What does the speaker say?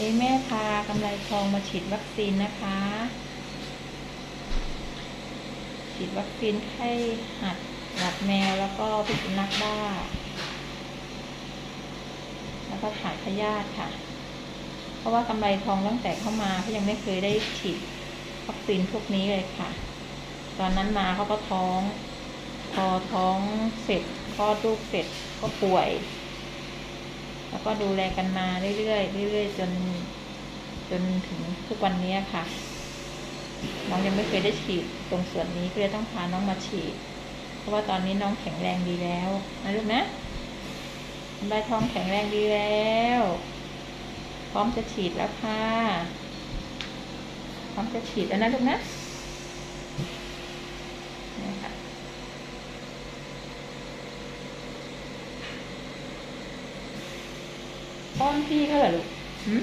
นี้แม่พากำไรทองมาฉีดวัคซีนนะคะ ฉีดวัคซีนไข้หัดหลัดแมวแล้วก็พิษสุนัขบ้า แล้วก็ถ่ายพยาธิค่ะ เพราะว่ากำไรทองตั้งแต่เข้ามาเขายังไม่เคยได้ฉีดวัคซีนพวกนี้เลยค่ะ ตอนนั้นมาเขาก็ท้อง พอท้องเสร็จคลอดลูกเสร็จก็ป่วย แล้วก็ดูแลกันมาเรื่อยๆเรื่อยๆจน จนถึงทุกวันนี้ค่ะ น้องยังไม่เคยได้ฉีดตรงส่วนนี้ก็เลยต้องพาน้องมาฉีด เพราะว่าตอนนี้น้องแข็งแรงดีแล้วนะลูกนะใบทองแข็งแรงดีแล้ว พร้อมจะฉีดแล้วค่ะ พร้อมจะฉีดแล้วนะลูกนะนี่ค่ะ ป้อนพี่เขาเหรอลูกหืม